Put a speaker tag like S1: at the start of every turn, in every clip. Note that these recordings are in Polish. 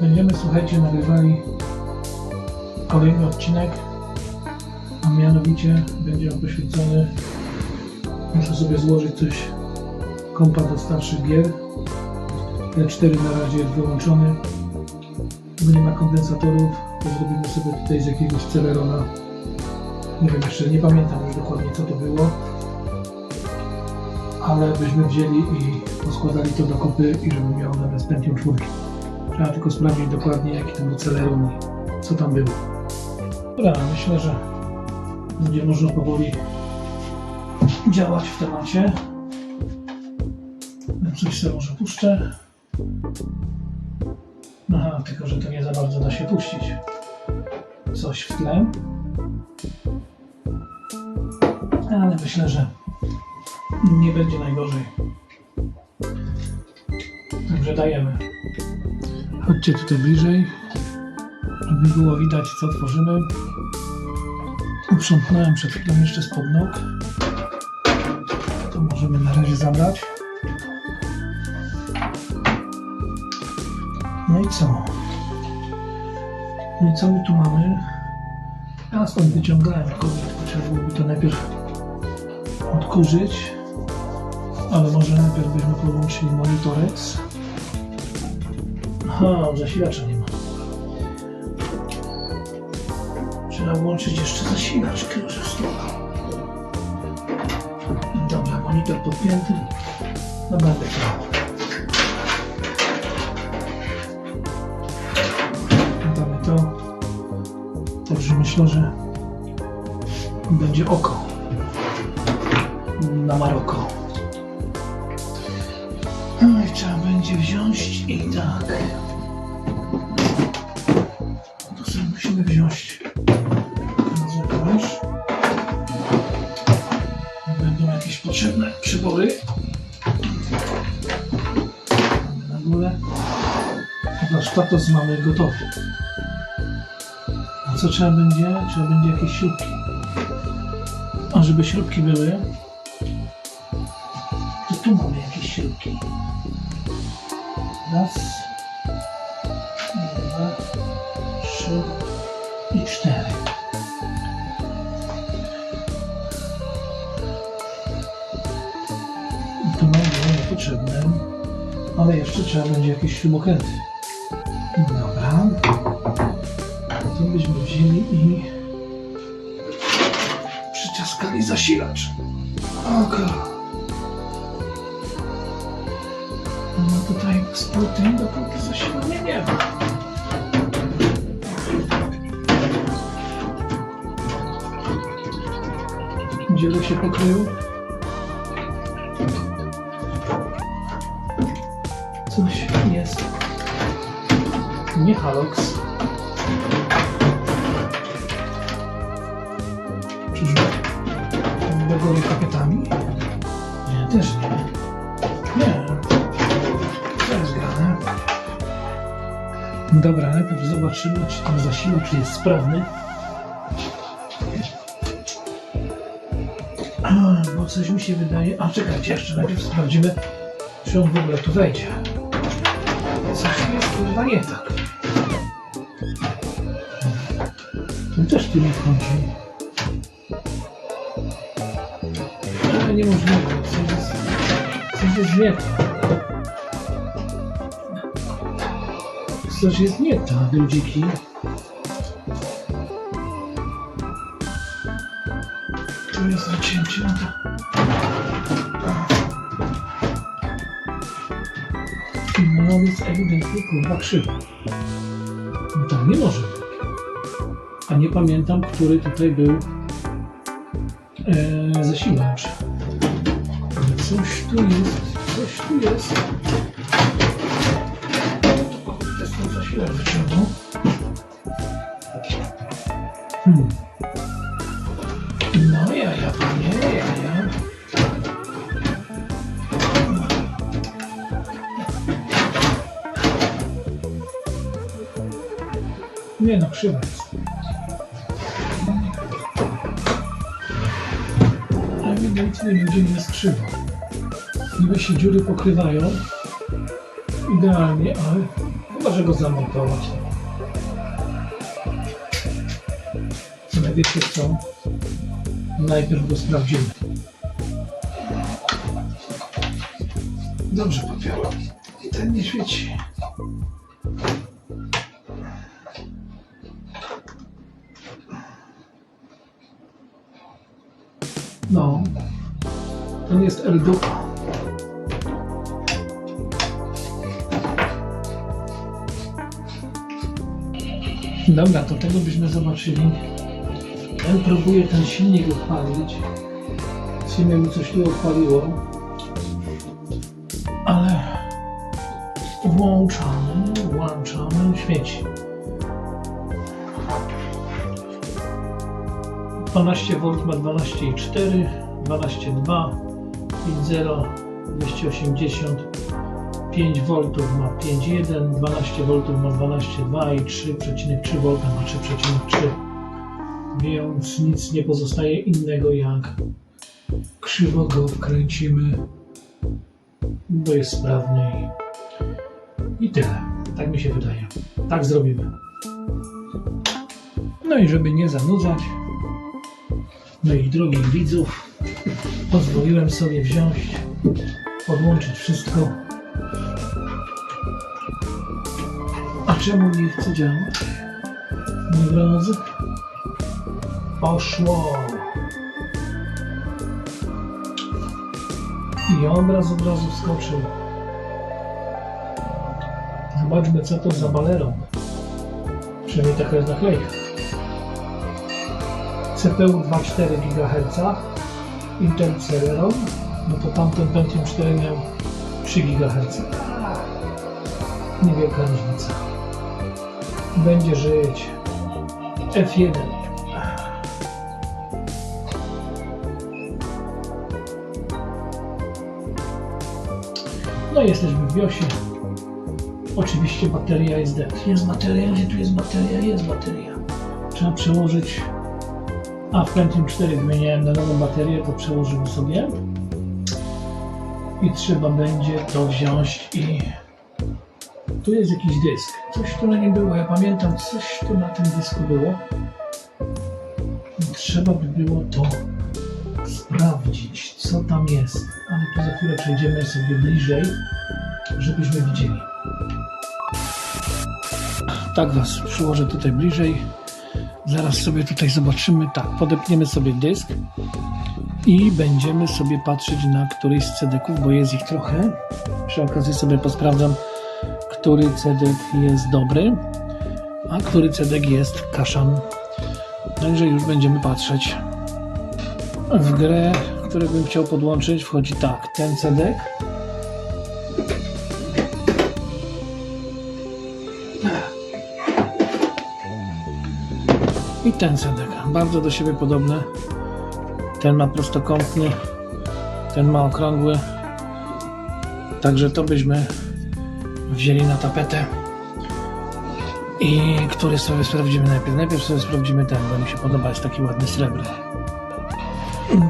S1: Będziemy, słuchajcie, nagrywali kolejny odcinek, a mianowicie będzie on poświęcony, muszę sobie złożyć coś, kompa do starszych gier. T4 na razie jest wyłączony, bo nie ma kondensatorów, to zrobimy sobie tutaj z jakiegoś Celerona. Nie wiem jeszcze, nie pamiętam już dokładnie co to było, ale byśmy wzięli i poskładali to do kopy i żeby miało nawet Pentium 4. Trzeba tylko sprawdzić dokładnie jaki to był co tam było. Dobra, myślę, że będzie można powoli działać w temacie. Sobie może puszczę. Aha, tylko że to nie za bardzo da się puścić. Coś w tle. Ale myślę, że nie będzie najgorzej. Także dajemy. Chodźcie tutaj bliżej, żeby było widać co tworzymy. Uprzątnąłem przed chwilą jeszcze spod nóg. To możemy na razie zabrać. No i co? No i co my tu mamy? Ja stąd wyciągałem COVID, trzeba byłoby to najpierw odkurzyć. Ale może najpierw byśmy podłączyli monitorec. Aha, zasilacza nie ma. Trzeba włączyć jeszcze zasilacz korzystała. Dobra, monitor podpięty. Będę chciał. Damy to. Także myślę, że będzie oko na Maroko. No i trzeba będzie wziąć i tak. Nasz tatos mamy gotowy. A co trzeba będzie? Trzeba będzie jakieś śrubki. A żeby śrubki były, to tu mamy jakieś śrubki. Raz, dwa, trzy i cztery. I to nam było niepotrzebne, ale jeszcze trzeba będzie jakieś śrubokręty. Wzięli i przyczaskali zasilacz. Okej. No tutaj z dopóki zasilania nie ma. Dzielo się pokrył. Coś jest. Nie halox. Nie. To jest grane. Dobra, najpierw zobaczymy, czy ten zasilacz jest sprawny. A, bo coś mi się wydaje... A, czekajcie, jeszcze najpierw sprawdzimy, czy on w ogóle tu wejdzie. Coś jest chyba nie tak. Tu też tu nie wchodzi. Ale niemożliwe, tak. Coś jest nie tak, ludziki. Tu jest zacięcie, no jest ewidentnie kurwa krzywo. No tak nie może być. A nie pamiętam, który tutaj był e, zasilacz. Coś tu jest, tu jest. To wyciągnął. Hmm. No ja, ja, panie, ja, ja. Nie no, krzywa jest. Ewidentnie ludzie nie jest krzywo. Niby się dziury pokrywają, idealnie, ale chyba, że go zamontować. Ale wiecie co? Najpierw go sprawdzimy. Dobrze popiąłem. I ten nie świeci. No, to jest L-dupa. Dobra, to tego byśmy zobaczyli. Ja próbuję ten silnik odpalić. Silnie mi coś tu odpaliło. Ale włączamy, włączamy, świeci. 12V ma 12,4, 12,2, 5,0, 280, 5V ma 5,1, 12V ma 12,2 i 3,3V ma 3,3. Więc nic nie pozostaje innego jak krzywo go wkręcimy, bo jest sprawny i, i tyle. Tak mi się wydaje. Tak zrobimy. No i żeby nie zanudzać, moich drogich widzów, pozwoliłem sobie wziąć, podłączyć wszystko. Czemu nie chce działać? Nie drodzy? Poszło! I obraz od razu wskoczył. Zobaczmy co to za balerą. Przynajmniej taka jest naklejka. CPU 2,4 GHz, Intel Celeron, no to tamten Pentium 4 miał 3 GHz. Niewielka różnica. Będzie żyć. F1. No i jesteśmy w BIOSie. Oczywiście bateria jest dead. Jest bateria, gdzie tu jest bateria? Jest bateria. Trzeba przełożyć a w Pentium 4 wymieniałem na nową baterię, to przełożymy sobie. I trzeba będzie to wziąć i... Tu jest jakiś dysk. Coś tu na nim było. Ja pamiętam, coś tu na tym dysku było. Trzeba by było to sprawdzić, co tam jest. Ale tu za chwilę przejdziemy sobie bliżej, żebyśmy widzieli. Tak was przyłożę tutaj bliżej. Zaraz sobie tutaj zobaczymy. Tak, podepniemy sobie dysk i będziemy sobie patrzeć na któryś z cedeków, bo jest ich trochę. Przy okazji sobie posprawdzam, który cedek jest dobry, a który cedek jest kaszan. Także już będziemy patrzeć. W grę, który bym chciał podłączyć, wchodzi tak, ten cedek. I ten cedek. Bardzo do siebie podobne. Ten ma prostokątny, ten ma okrągły. Także to byśmy wzięli na tapetę. I który sobie sprawdzimy najpierw? Najpierw sobie sprawdzimy ten, bo mi się podoba, jest taki ładny srebrny.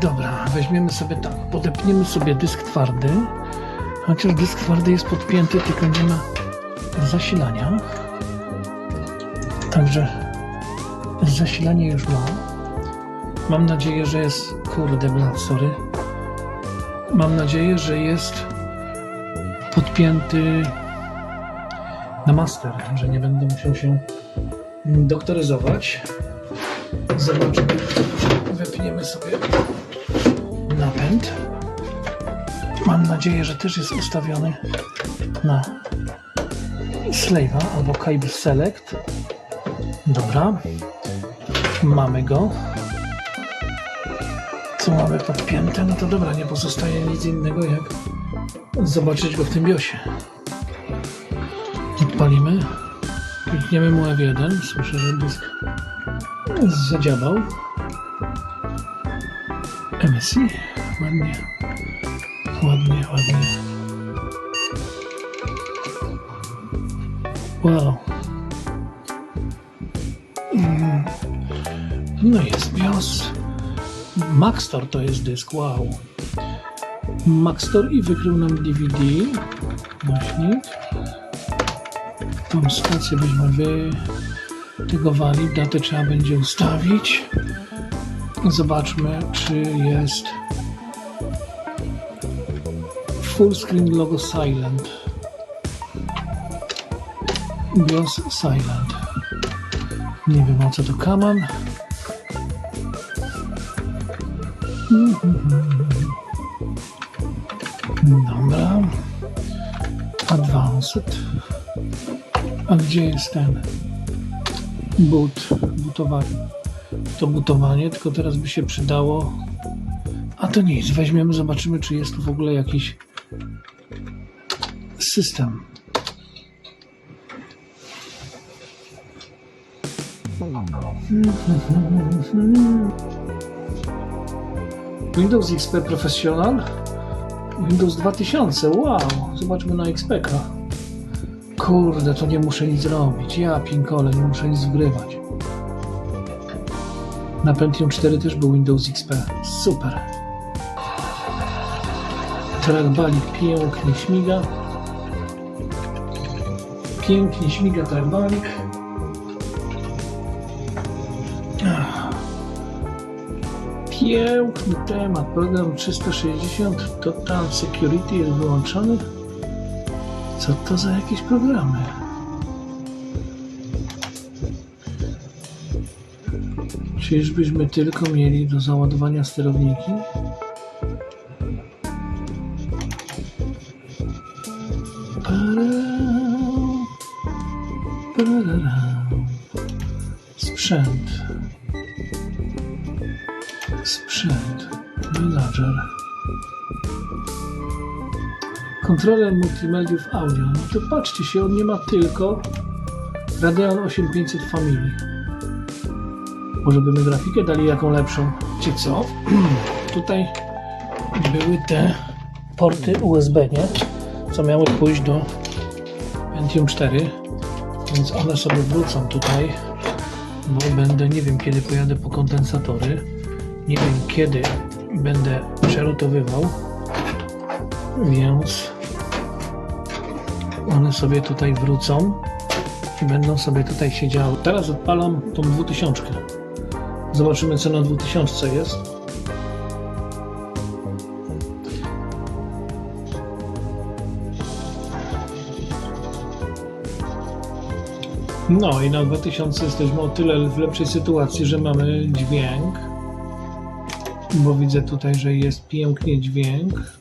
S1: Dobra, weźmiemy sobie tak, podepniemy sobie dysk twardy. Chociaż dysk twardy jest podpięty, tylko nie ma zasilania. Także Zasilanie już ma. Mam nadzieję, że jest. Kurde, blat, sorry. Mam nadzieję, że jest podpięty na master, że nie będę musiał się doktoryzować. Zobaczymy. Wypniemy sobie napęd. Mam nadzieję, że też jest ustawiony na Slave'a albo Cable Select. Dobra. Mamy go. Co mamy podpięte? No to dobra, nie pozostaje nic innego jak zobaczyć go w tym biosie. Odpalimy. Klikniemy mu F1. Słyszę, że dysk zadziałał. MSI. Ładnie. Ładnie, ładnie. Wow. Mm. No jest BIOS. Maxtor to jest dysk, wow. Maxtor i wykrył nam DVD. Nośnik. Tą stację byśmy wytygowali. Datę trzeba będzie ustawić. Zobaczmy, czy jest full screen logo silent. Głos silent. Nie wiem o co to kaman. Dobra. Advanced. A gdzie jest ten but, butowanie? To butowanie, tylko teraz by się przydało. A to nic, weźmiemy, zobaczymy, czy jest tu w ogóle jakiś system. Windows XP Professional Windows 2000, wow, zobaczmy na XP-ka. Kurde, to nie muszę nic robić. Ja pinkole, nie muszę nic wgrywać. Na Pentium 4 też był Windows XP. Super. Trackbalik pięknie śmiga. Pięknie śmiga trackbalik. Piękny temat. Program 360 Total Security jest wyłączony. Co to za jakieś programy? Czyżbyśmy tylko mieli do załadowania sterowniki? Sprzęt. Kontroler multimediów audio. No to patrzcie się, on nie ma tylko Radeon 8500 Family. Może by my grafikę dali jaką lepszą? Czy co? Tutaj były te porty USB, nie? Co miały pójść do Pentium 4. Więc one sobie wrócą tutaj, bo będę, nie wiem kiedy pojadę po kondensatory. Nie wiem kiedy będę przelutowywał. Więc one sobie tutaj wrócą i będą sobie tutaj siedziały. Teraz odpalam tą 2000. Zobaczymy co na 2000 jest. No i na 2000 jesteśmy o tyle w lepszej sytuacji, że mamy dźwięk. Bo widzę tutaj, że jest pięknie dźwięk.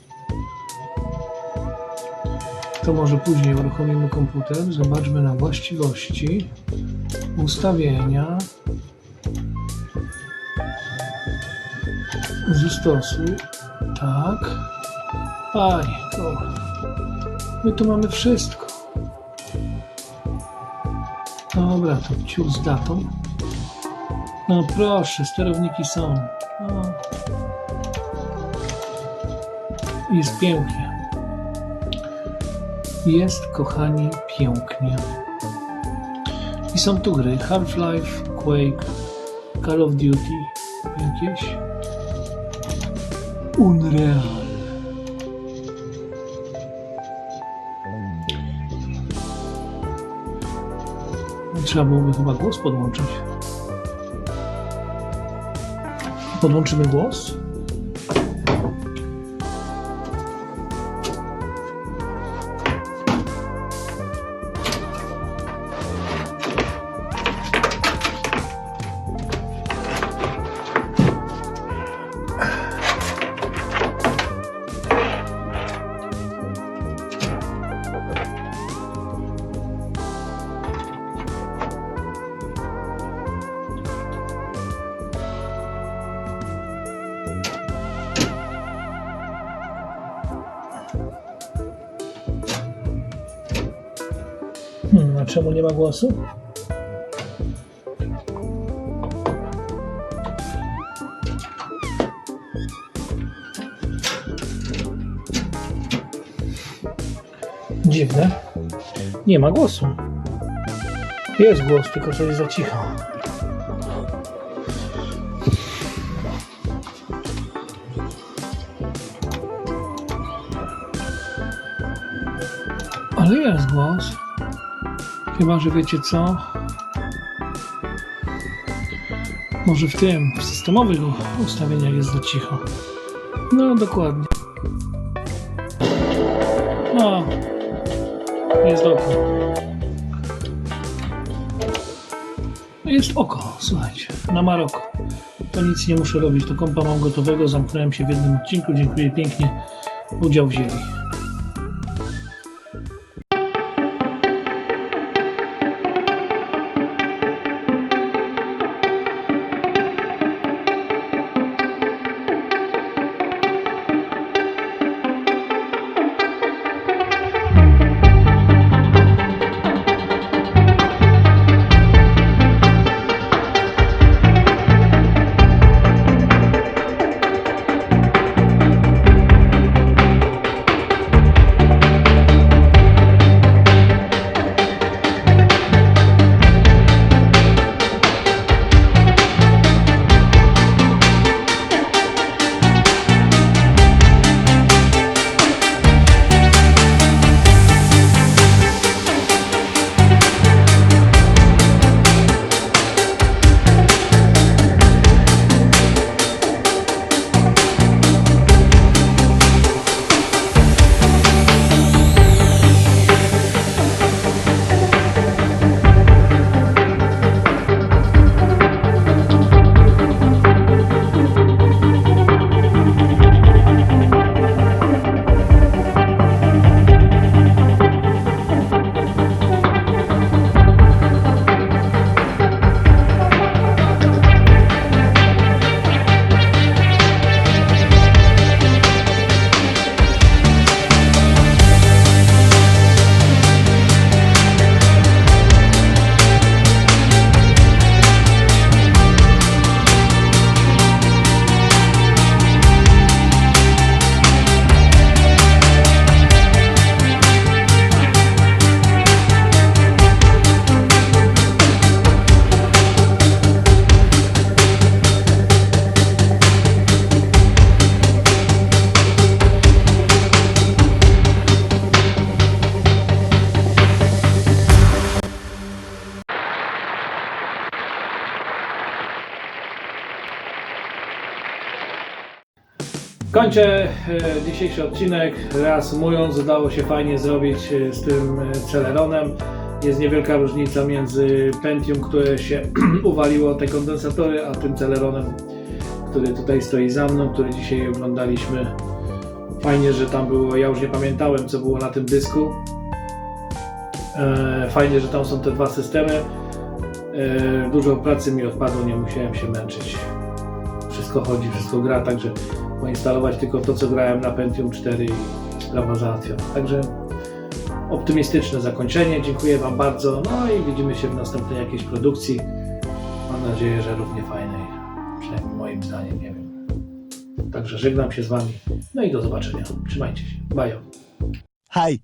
S1: To może później uruchomimy komputer. Zobaczmy na właściwości. Ustawienia. Zastosuj. Tak. Panie, to. My tu mamy wszystko. Dobra, to ciut z datą. No proszę, sterowniki są. No. Jest pięknie. Jest, kochani, pięknie. I są tu gry Half-Life, Quake, Call of Duty, jakieś Unreal. Trzeba byłoby chyba głos podłączyć. Podłączymy głos? Czemu nie ma głosu? Dziwne. Nie ma głosu. Jest głos, tylko coś za cicho. Ale jest głos. Chyba, że wiecie co? Może w tym, w systemowych ustawieniach jest za cicho. No, dokładnie. No, jest oko. Jest oko, słuchajcie, na Maroko. To nic nie muszę robić, do kompa mam gotowego, zamknąłem się w jednym odcinku, dziękuję pięknie, udział wzięli. Kończę e, dzisiejszy odcinek. Reasumując, udało się fajnie zrobić e, z tym e, Celeronem. Jest niewielka różnica między Pentium, które się uwaliło te kondensatory, a tym Celeronem, który tutaj stoi za mną, który dzisiaj oglądaliśmy. Fajnie, że tam było, ja już nie pamiętałem co było na tym dysku. Fajnie, że tam są te dwa systemy. Dużo pracy mi odpadło, nie musiałem się męczyć. Wszystko chodzi, wszystko gra, także poinstalować tylko to, co grałem na Pentium 4 i sprawa załatwiona. Także optymistyczne zakończenie. Dziękuję Wam bardzo. No i widzimy się w następnej jakiejś produkcji. Mam nadzieję, że równie fajnej. Przynajmniej moim zdaniem, nie wiem. Także żegnam się z Wami. No i do zobaczenia. Trzymajcie się. Bajo.
S2: Hi,